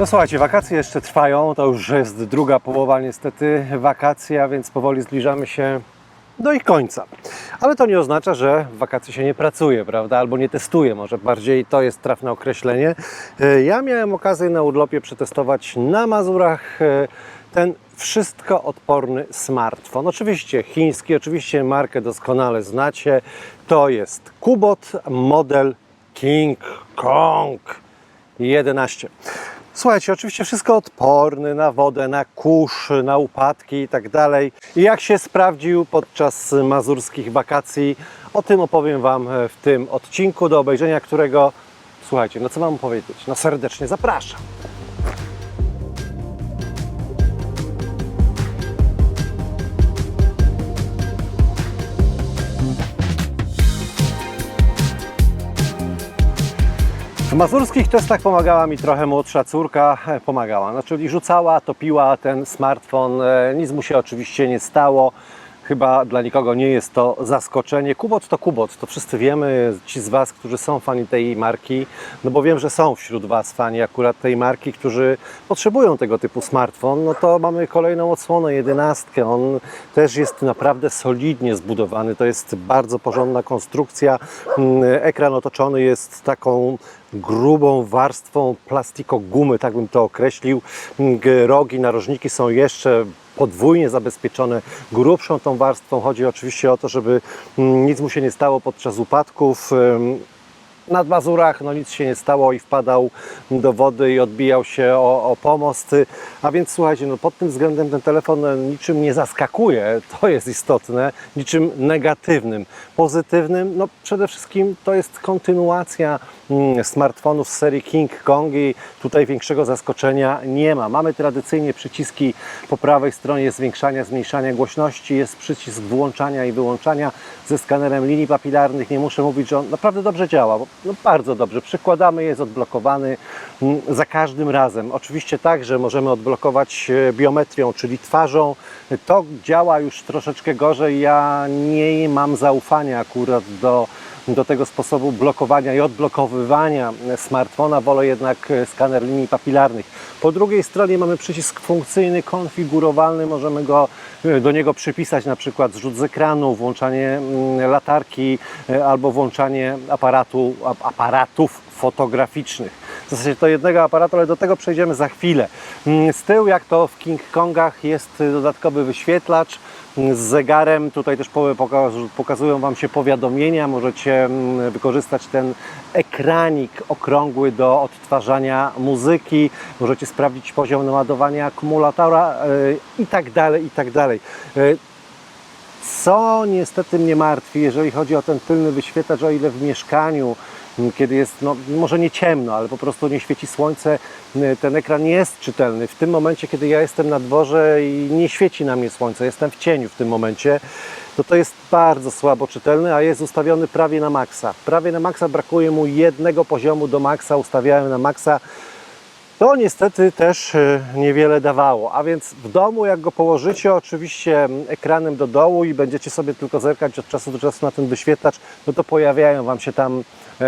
No słuchajcie, wakacje jeszcze trwają, to już jest druga połowa niestety wakacji, a więc powoli zbliżamy się do ich końca. Ale to nie oznacza, że w wakacje się nie pracuje, prawda? Albo nie testuje, może bardziej to jest trafne określenie. E, Ja miałem okazję na urlopie przetestować na Mazurach e, ten wszystko odporny smartfon. Oczywiście chiński, oczywiście markę doskonale znacie. To jest Kubot model King Kong 11. Słuchajcie, oczywiście wszystko odporny na wodę, na kurz, na upadki i tak dalej. I jak się sprawdził podczas mazurskich wakacji, o tym opowiem Wam w tym odcinku, do obejrzenia którego, słuchajcie, no co Wam powiedzieć, no serdecznie zapraszam. W mazurskich testach pomagała mi trochę młodsza córka, e, pomagała, czyli rzucała, topiła ten smartfon, e, nic mu się oczywiście nie stało. Chyba dla nikogo nie jest to zaskoczenie. Kubot to Kubot, to wszyscy wiemy, ci z Was, którzy są fani tej marki, no bo wiem, że są wśród Was fani akurat tej marki, którzy potrzebują tego typu smartfon, no to mamy kolejną odsłonę, jedenastkę. On też jest naprawdę solidnie zbudowany, to jest bardzo porządna konstrukcja. Mm, Ekran otoczony jest taką grubą warstwą plastikogumy, tak bym to określił. G- Rogi, narożniki są jeszcze podwójnie zabezpieczone grubszą tą warstwą. Chodzi oczywiście o to, żeby mm, nic mu się nie stało podczas upadków. Nad Mazurach no nic się nie stało i wpadał do wody i odbijał się o, o pomost. A więc słuchajcie, no pod tym względem ten telefon niczym nie zaskakuje, to jest istotne, niczym negatywnym. Pozytywnym, no przede wszystkim to jest kontynuacja mm, smartfonów z serii King Kong i tutaj większego zaskoczenia nie ma. Mamy tradycyjnie przyciski po prawej stronie zwiększania, zmniejszania głośności, jest przycisk włączania i wyłączania ze skanerem linii papilarnych. Nie muszę mówić, że on naprawdę dobrze działa, no bardzo dobrze. Przykładamy, jest odblokowany mm, za każdym razem. Oczywiście tak, że możemy odblokować e, biometrią, czyli twarzą. To działa już troszeczkę gorzej. Ja nie mam zaufania akurat do do tego sposobu blokowania i odblokowywania smartfona, wolę jednak skaner linii papilarnych. Po drugiej stronie mamy przycisk funkcyjny, konfigurowalny, możemy go, e, do niego przypisać na przykład zrzut z ekranu, włączanie mm, latarki e, albo włączanie aparatu, ap- aparatów fotograficznych. W zasadzie to jednego aparatu, ale do tego przejdziemy za chwilę. Mm, Z tyłu, jak to w King Kongach, jest dodatkowy wyświetlacz z zegarem. Tutaj też po- poka- pokazują Wam się powiadomienia. Możecie mm, wykorzystać ten ekranik okrągły do odtwarzania muzyki. Możecie sprawdzić poziom naładowania akumulatora y, i tak dalej, i tak dalej. Y, co niestety mnie martwi, jeżeli chodzi o ten tylny wyświetlacz, o ile w mieszkaniu, kiedy jest, no, może nie ciemno, ale po prostu nie świeci słońce, m, ten ekran nie jest czytelny. W tym momencie, kiedy ja jestem na dworze i nie świeci na mnie słońce, jestem w cieniu w tym momencie, to to jest bardzo słabo czytelny, a jest ustawiony prawie na maksa. Prawie na maksa brakuje mu jednego poziomu do maksa, ustawiałem na maksa. To niestety też e, niewiele dawało, a więc w domu jak go położycie oczywiście ekranem do dołu i będziecie sobie tylko zerkać od czasu do czasu na ten wyświetlacz, no to pojawiają Wam się tam e,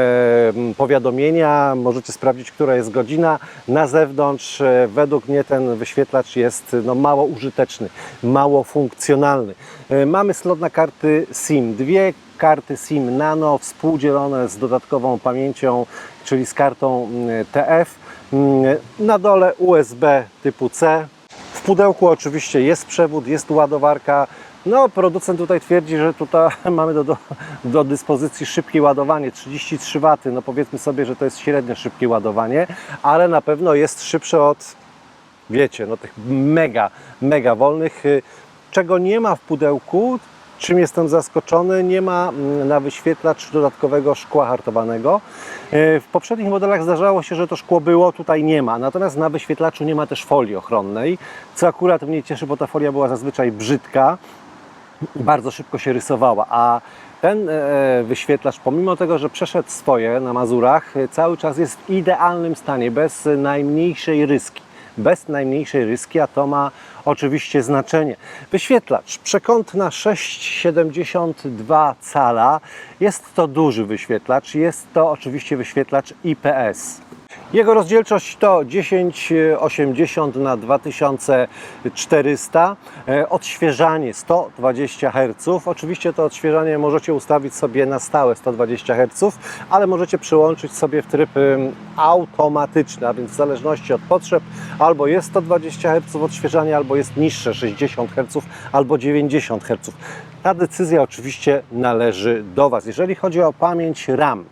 powiadomienia, możecie sprawdzić, która jest godzina. Na zewnątrz e, według mnie ten wyświetlacz jest no, mało użyteczny, mało funkcjonalny. E, mamy slot na karty SIM, dwie karty SIM Nano współdzielone z dodatkową pamięcią, czyli z kartą mm, TF. Mm, Na dole USB typu C. W pudełku oczywiście jest przewód, jest ładowarka. No, producent tutaj twierdzi, że tutaj mamy do, do, do dyspozycji szybkie ładowanie 33 W. No powiedzmy sobie, że to jest średnio szybkie ładowanie, ale na pewno jest szybsze od wiecie, no tych mega, mega wolnych, y, czego nie ma w pudełku, czym jestem zaskoczony, nie ma mm, na wyświetlacz dodatkowego szkła hartowanego. Y, W poprzednich modelach zdarzało się, że to szkło było, tutaj nie ma. Natomiast na wyświetlaczu nie ma też folii ochronnej, co akurat mnie cieszy, bo ta folia była zazwyczaj brzydka bardzo szybko się rysowała, a ten e, wyświetlacz, pomimo tego, że przeszedł swoje na Mazurach, e, cały czas jest w idealnym stanie, bez najmniejszej ryski. Bez najmniejszej ryski, a to ma oczywiście znaczenie. Wyświetlacz przekątna 6,72 cala. Jest to duży wyświetlacz, jest to oczywiście wyświetlacz IPS. Jego rozdzielczość to 1080 na 2400, e, odświeżanie 120 Hz. Oczywiście to odświeżanie możecie ustawić sobie na stałe 120 Hz, ale możecie przyłączyć sobie w tryb automatyczny, a więc w zależności od potrzeb albo jest 120 Hz odświeżanie, albo jest niższe 60 Hz, albo 90 Hz. Ta decyzja oczywiście należy do Was. Jeżeli chodzi o pamięć RAM,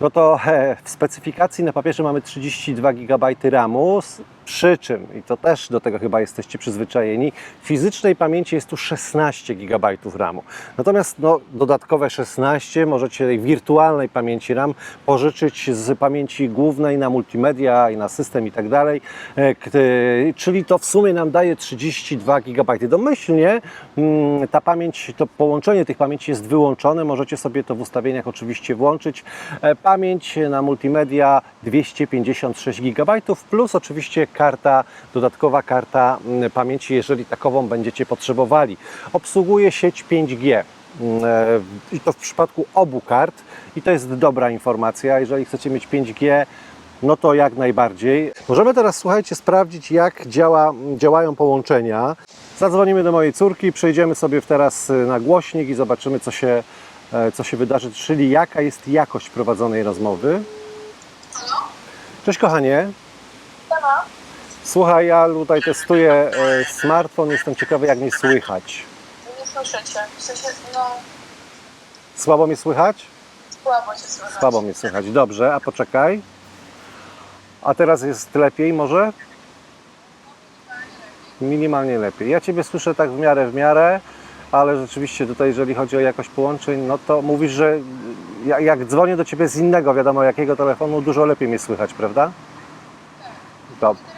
no to w specyfikacji na papierze mamy 32 GB RAMu, przy czym, i to też do tego chyba jesteście przyzwyczajeni, fizycznej pamięci jest tu 16 GB RAMu. Natomiast no, dodatkowe 16 możecie tej wirtualnej pamięci RAM pożyczyć z pamięci głównej na multimedia i na system i tak dalej, e, k- czyli to w sumie nam daje 32 GB. Domyślnie mm, ta pamięć, to połączenie tych pamięci jest wyłączone, możecie sobie to w ustawieniach oczywiście włączyć. E, Pamięć na multimedia 256 GB plus oczywiście karta, dodatkowa karta mm, pamięci, jeżeli takową będziecie potrzebowali. Obsługuje sieć 5G. Mm, e, I to w przypadku obu kart, i to jest dobra informacja. Jeżeli chcecie mieć 5G, no to jak najbardziej. Możemy teraz, słuchajcie, sprawdzić, jak działa, działają połączenia. Zadzwonimy do mojej córki, przejdziemy sobie teraz y, na głośnik i zobaczymy, co się, e, co się wydarzy, czyli jaka jest jakość prowadzonej rozmowy. Cześć, kochanie. Siema. Słuchaj, ja tutaj testuję e, smartfon, jestem ciekawy, jak mnie słychać. Nie słyszę cię. W sensie, no, Słabo mnie słychać? słabo cię słychać. Słabo mnie słychać. Dobrze, a poczekaj. A teraz jest lepiej może? Minimalnie lepiej. Ja Ciebie słyszę tak w miarę, w miarę, ale rzeczywiście tutaj, jeżeli chodzi o jakość połączeń, no to mówisz, że ja- jak dzwonię do Ciebie z innego, wiadomo jakiego telefonu, dużo lepiej mnie słychać, prawda? Dobrze.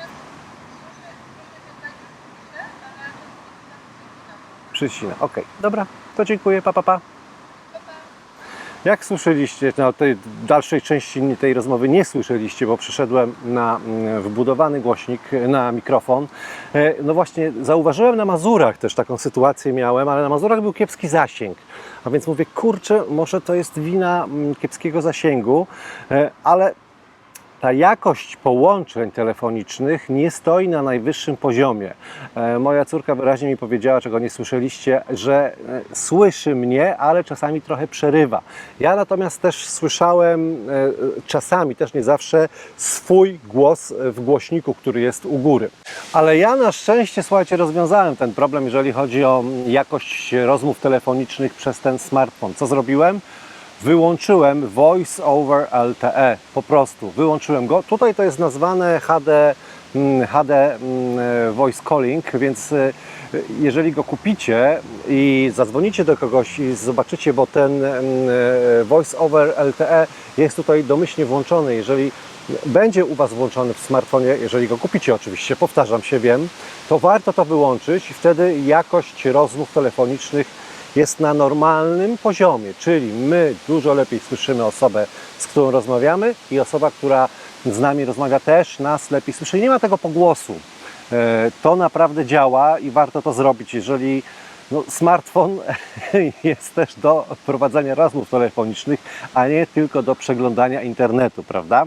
Przycina. Okej, dobra. To dziękuję. Pa, pa, pa. Jak słyszeliście, no tej dalszej części tej rozmowy nie słyszeliście, bo przyszedłem na mm, wbudowany głośnik, na mikrofon. E, No właśnie, zauważyłem na Mazurach też taką sytuację miałem, ale na Mazurach był kiepski zasięg. A więc mówię, kurczę, może to jest wina mm, kiepskiego zasięgu, e, ale ta jakość połączeń telefonicznych nie stoi na najwyższym poziomie. E, Moja córka wyraźnie mi powiedziała, czego nie słyszeliście, że e, słyszy mnie, ale czasami trochę przerywa. Ja natomiast też słyszałem e, czasami, też nie zawsze, swój głos w głośniku, który jest u góry. Ale ja na szczęście, słuchajcie, rozwiązałem ten problem, jeżeli chodzi o jakość rozmów telefonicznych przez ten smartfon. Co zrobiłem? Wyłączyłem Voice over LTE, po prostu. Wyłączyłem go. Tutaj to jest nazwane HD, mm, HD mm, Voice Calling, więc e, jeżeli go kupicie i zadzwonicie do kogoś i zobaczycie, bo ten mm, Voice over LTE jest tutaj domyślnie włączony, jeżeli będzie u Was włączony w smartfonie, jeżeli go kupicie oczywiście, powtarzam się, wiem, to warto to wyłączyć. I wtedy jakość rozmów telefonicznych jest na normalnym poziomie, czyli my dużo lepiej słyszymy osobę, z którą rozmawiamy i osoba, która z nami rozmawia też nas lepiej słyszy. Nie ma tego pogłosu. E, To naprawdę działa i warto to zrobić, jeżeli no, smartfon jest też do prowadzenia rozmów telefonicznych, a nie tylko do przeglądania internetu, prawda?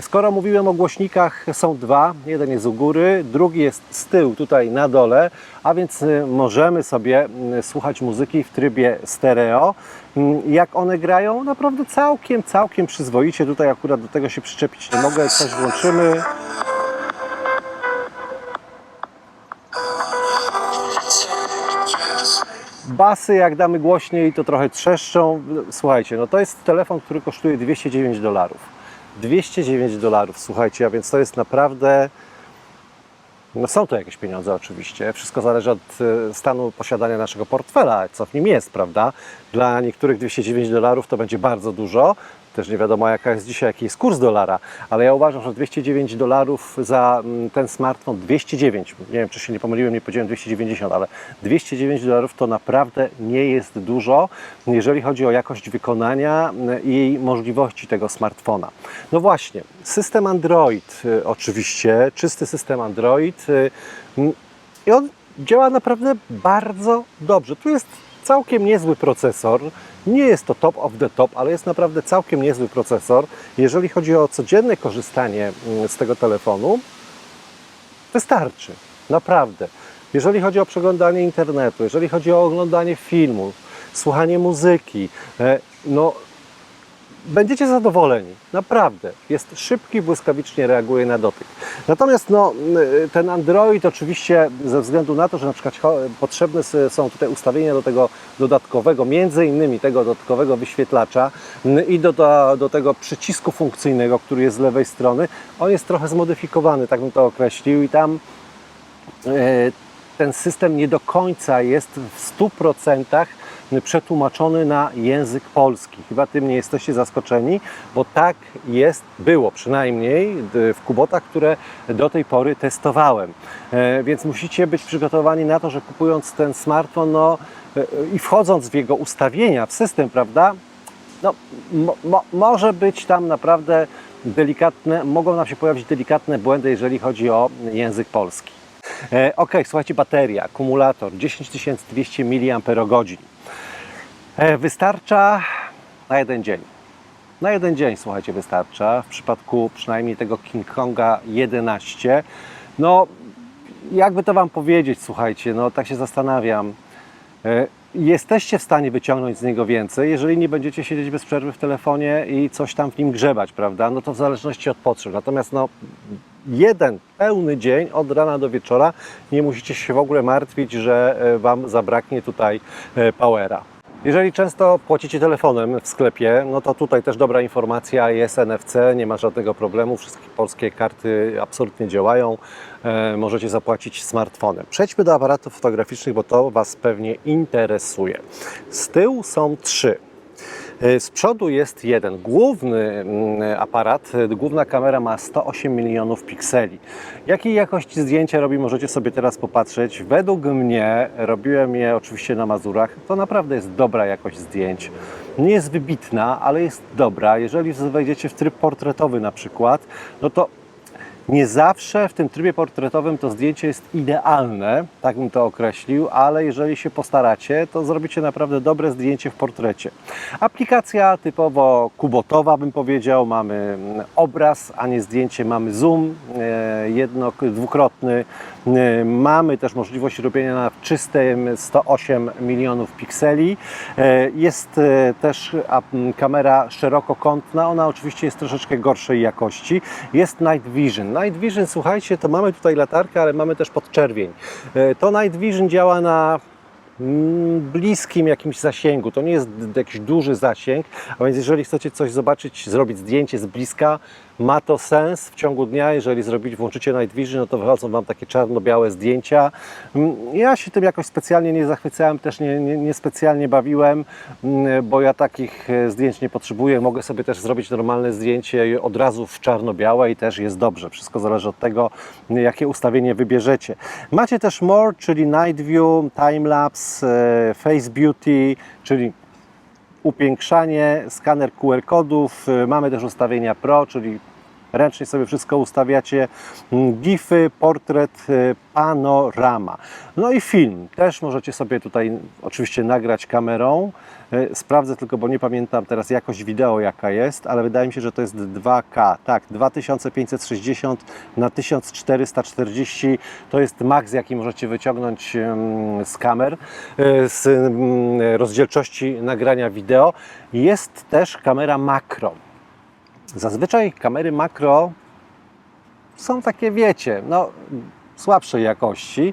Skoro mówiłem o głośnikach, są dwa. Jeden jest u góry, drugi jest z tyłu, tutaj na dole, a więc y, możemy sobie y, słuchać muzyki w trybie stereo. Mm, Jak one grają? Naprawdę całkiem, całkiem przyzwoicie. Tutaj akurat do tego się przyczepić nie mogę. Coś włączymy. Basy, jak damy głośniej, to trochę trzeszczą. Słuchajcie, no to jest telefon, który kosztuje 209 dolarów. 209 dolarów, słuchajcie, a więc to jest naprawdę. No są to jakieś pieniądze oczywiście. Wszystko zależy od e, stanu posiadania naszego portfela, co w nim jest, prawda? Dla niektórych 209 dolarów to będzie bardzo dużo. Też nie wiadomo jaka jest dzisiaj, jaki jest kurs dolara, ale ja uważam, że 209 dolarów za mm, ten smartfon, 209, nie wiem czy się nie pomyliłem, nie powiedziałem 290, ale 209 dolarów to naprawdę nie jest dużo, jeżeli chodzi o jakość wykonania mm, i możliwości tego smartfona. No właśnie, system Android y, oczywiście, czysty system Android y, mm, i on działa naprawdę bardzo dobrze. Tu jest całkiem niezły procesor. Nie jest to top of the top, ale jest naprawdę całkiem niezły procesor. Jeżeli chodzi o codzienne korzystanie mm, z tego telefonu, wystarczy. Naprawdę. Jeżeli chodzi o przeglądanie internetu, jeżeli chodzi o oglądanie filmów, słuchanie muzyki, e, no będziecie zadowoleni. Naprawdę. Jest szybki, błyskawicznie reaguje na dotyk. Natomiast no, y, ten Android oczywiście ze względu na to, że na przykład potrzebne są tutaj ustawienia do tego dodatkowego, między innymi tego dodatkowego wyświetlacza y, i do, do, do tego przycisku funkcyjnego, który jest z lewej strony, on jest trochę zmodyfikowany, tak bym to określił i tam e, ten system nie do końca jest w 100% przetłumaczony na język polski. Chyba tym nie jesteście zaskoczeni, bo tak jest, było przynajmniej w kubotach, które do tej pory testowałem. E, Więc musicie być przygotowani na to, że kupując ten smartfon no, e, i wchodząc w jego ustawienia, w system, prawda, no, mo, mo, może być tam naprawdę delikatne, mogą nam się pojawić delikatne błędy, jeżeli chodzi o język polski. E, ok, słuchajcie, bateria, akumulator 10200 mAh. E, wystarcza na jeden dzień. Na jeden dzień, słuchajcie, wystarcza. W przypadku przynajmniej tego King Konga 11. No, jakby to Wam powiedzieć, słuchajcie, no tak się zastanawiam. E, Jesteście w stanie wyciągnąć z niego więcej, jeżeli nie będziecie siedzieć bez przerwy w telefonie i coś tam w nim grzebać, prawda? No to w zależności od potrzeb. Natomiast no, jeden pełny dzień od rana do wieczora nie musicie się w ogóle martwić, że e, Wam zabraknie tutaj powera. Jeżeli często płacicie telefonem w sklepie, no to tutaj też dobra informacja, jest NFC, nie ma żadnego problemu, wszystkie polskie karty absolutnie działają, e, możecie zapłacić smartfonem. Przejdźmy do aparatów fotograficznych, bo to Was pewnie interesuje. Z tyłu są trzy. E, Z przodu jest jeden główny mm, aparat, e, główna kamera ma 108 milionów pikseli. Jakiej jakości zdjęcia robi, możecie sobie teraz popatrzeć. Według mnie, robiłem je oczywiście na Mazurach, to naprawdę jest dobra jakość zdjęć. Nie jest wybitna, ale jest dobra. Jeżeli wejdziecie w tryb portretowy na przykład, no to nie zawsze w tym trybie portretowym to zdjęcie jest idealne, tak bym to określił, ale jeżeli się postaracie, to zrobicie naprawdę dobre zdjęcie w portrecie. Aplikacja typowo kubotowa, bym powiedział. Mamy obraz, a nie zdjęcie. Mamy zoom e, jedno, dwukrotny. E, Mamy też możliwość robienia na czystym 108 milionów pikseli. E, Jest też kamera szerokokątna. Ona oczywiście jest troszeczkę gorszej jakości. Jest Night Vision. Night Vision, słuchajcie, to mamy tutaj latarkę, ale mamy też podczerwień. E, To Night Vision działa na mm, bliskim jakimś zasięgu. To nie jest jakiś duży zasięg, a więc jeżeli chcecie coś zobaczyć, zrobić zdjęcie z bliska, ma to sens w ciągu dnia. Jeżeli zrobić, włączycie Night Vision, no to wychodzą Wam takie czarno-białe zdjęcia. Mm, Ja się tym jakoś specjalnie nie zachwycałem, też nie, nie, nie specjalnie bawiłem, mm, bo ja takich e, zdjęć nie potrzebuję. Mogę sobie też zrobić normalne zdjęcie od razu w czarno-białe i też jest dobrze. Wszystko zależy od tego, jakie ustawienie wybierzecie. Macie też More, czyli Night View, Timelapse, e, Face Beauty, czyli upiększanie, skaner QR kodów. Y, Mamy też ustawienia Pro, czyli ręcznie sobie wszystko ustawiacie. Mm, Gify, portret, y, panorama. No i film. Też możecie sobie tutaj oczywiście nagrać kamerą. Y, Sprawdzę tylko, bo nie pamiętam teraz jakość wideo jaka jest, ale wydaje mi się, że to jest 2K. Tak, 2560 na 1440 to jest maks, jaki możecie wyciągnąć z kamer, e, z em, rozdzielczości nagrania wideo. Jest też kamera makro. Zazwyczaj kamery makro są takie, wiecie, no, słabszej jakości.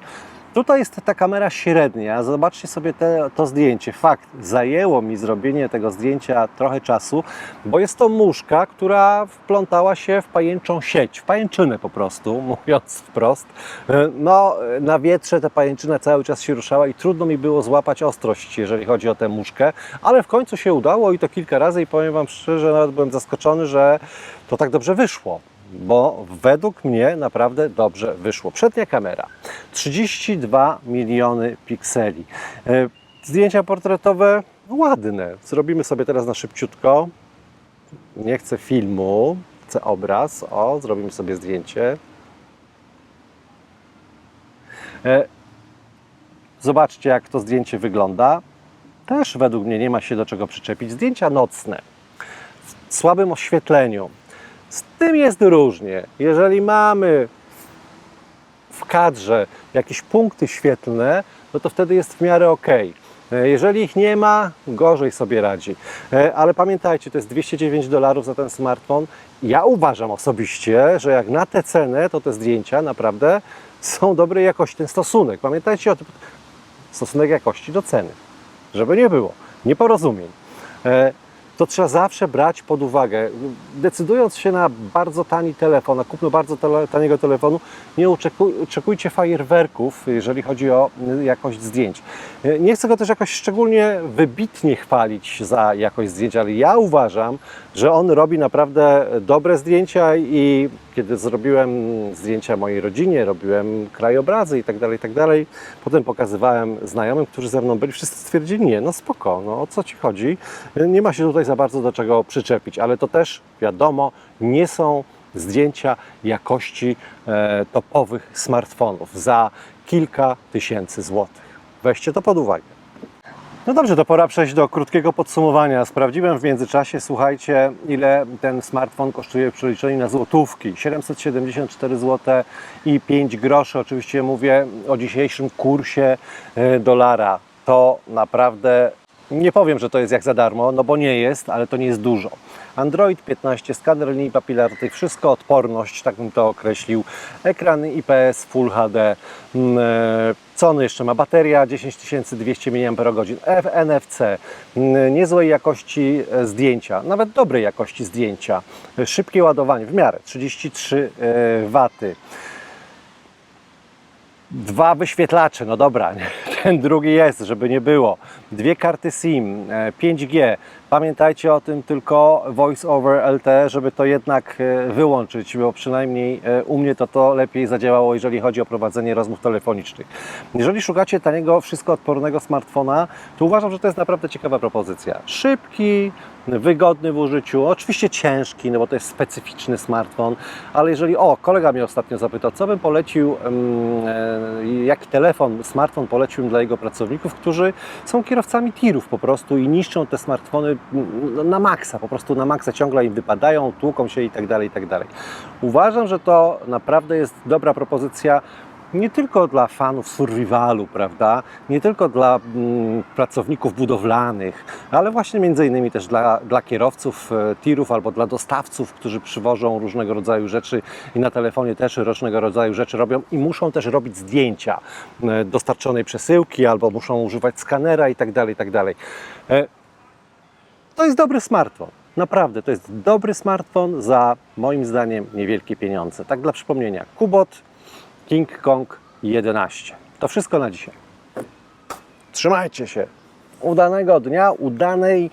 Tutaj jest ta kamera średnia. Zobaczcie sobie te, to zdjęcie. Fakt, zajęło mi zrobienie tego zdjęcia trochę czasu, bo jest to muszka, która wplątała się w pajęczą sieć, w pajęczynę po prostu, mówiąc wprost. E, No, na wietrze ta pajęczyna cały czas się ruszała i trudno mi było złapać ostrość, jeżeli chodzi o tę muszkę, ale w końcu się udało i to kilka razy i powiem Wam szczerze, nawet byłem zaskoczony, że to tak dobrze wyszło bo według mnie naprawdę dobrze wyszło. Przednia kamera 32 miliony pikseli. E, Zdjęcia portretowe ładne. Zrobimy sobie teraz na szybciutko. Nie chcę filmu, chcę obraz. O, zrobimy sobie zdjęcie. E, Zobaczcie, jak to zdjęcie wygląda. też według mnie nie ma się do czego przyczepić. Zdjęcia nocne w słabym oświetleniu. Z tym jest różnie. Jeżeli mamy w kadrze jakieś punkty świetlne, no to wtedy jest w miarę ok. Jeżeli ich nie ma, gorzej sobie radzi. E, Ale pamiętajcie, to jest 209 dolarów za ten smartfon. Ja uważam osobiście, że jak na tę cenę, to te zdjęcia naprawdę są dobrej jakości. Ten stosunek, pamiętajcie o tym, stosunek jakości do ceny, żeby nie było nieporozumień. To trzeba zawsze brać pod uwagę. Decydując się na bardzo tani telefon, na kupno bardzo tele, taniego telefonu, nie oczekuj, oczekujcie fajerwerków, jeżeli chodzi o y, jakość zdjęć. E, Nie chcę go też jakoś szczególnie wybitnie chwalić za jakość zdjęć, ale ja uważam, że on robi naprawdę dobre zdjęcia i kiedy zrobiłem zdjęcia mojej rodzinie, robiłem krajobrazy i tak dalej, i tak potem pokazywałem znajomym, którzy ze mną byli, wszyscy stwierdzili, nie, no spoko, no o co Ci chodzi? Nie ma się tutaj za bardzo do czego przyczepić, ale to też, wiadomo, nie są zdjęcia jakości e, topowych smartfonów za kilka tysięcy złotych. Weźcie to pod uwagę. No dobrze, to pora przejść do krótkiego podsumowania. Sprawdziłem w międzyczasie, słuchajcie, ile ten smartfon kosztuje w przeliczeniu na złotówki. 774 zł i 5 groszy. Oczywiście mówię o dzisiejszym kursie e, dolara. To naprawdę nie powiem, że to jest jak za darmo, no bo nie jest, ale to nie jest dużo. Android 15, skaner linii papilarnych, wszystko odporność, tak bym to określił. Ekrany IPS Full HD. Co on jeszcze ma? Bateria 10200 mAh, NFC, niezłej jakości e, zdjęcia, nawet dobrej jakości zdjęcia, e, szybkie ładowanie w miarę 33 e, waty. Dwa wyświetlacze, no dobra, ten drugi jest, żeby nie było. Dwie karty SIM, e, 5G. Pamiętajcie o tym tylko Voice over LTE, żeby to jednak e, wyłączyć, bo przynajmniej e, u mnie to to lepiej zadziałało, jeżeli chodzi o prowadzenie rozmów telefonicznych. Jeżeli szukacie taniego, wszystko odpornego smartfona, to uważam, że to jest naprawdę ciekawa propozycja. Szybki, wygodny w użyciu, oczywiście ciężki, no bo to jest specyficzny smartfon, ale jeżeli, o, kolega mnie ostatnio zapytał, co bym polecił, e, jaki telefon, smartfon poleciłbym dla jego pracowników, którzy są kierowcami tirów po prostu i niszczą te smartfony mm, na maksa, po prostu na maksa, ciągle im wypadają, tłuką się i tak dalej, i tak dalej. Uważam, że to naprawdę jest dobra propozycja, nie tylko dla fanów survivalu, prawda? Nie tylko dla mm, pracowników budowlanych, ale właśnie między innymi też dla, dla kierowców e, tirów albo dla dostawców, którzy przywożą różnego rodzaju rzeczy i na telefonie też różnego rodzaju rzeczy robią i muszą też robić zdjęcia e, dostarczonej przesyłki albo muszą używać skanera i tak dalej, i tak. E, To jest dobry smartfon. Naprawdę, to jest dobry smartfon za moim zdaniem niewielkie pieniądze. Tak dla przypomnienia, Kubot King Kong 11. To wszystko na dzisiaj. Trzymajcie się. Udanego dnia, udanej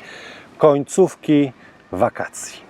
końcówki wakacji.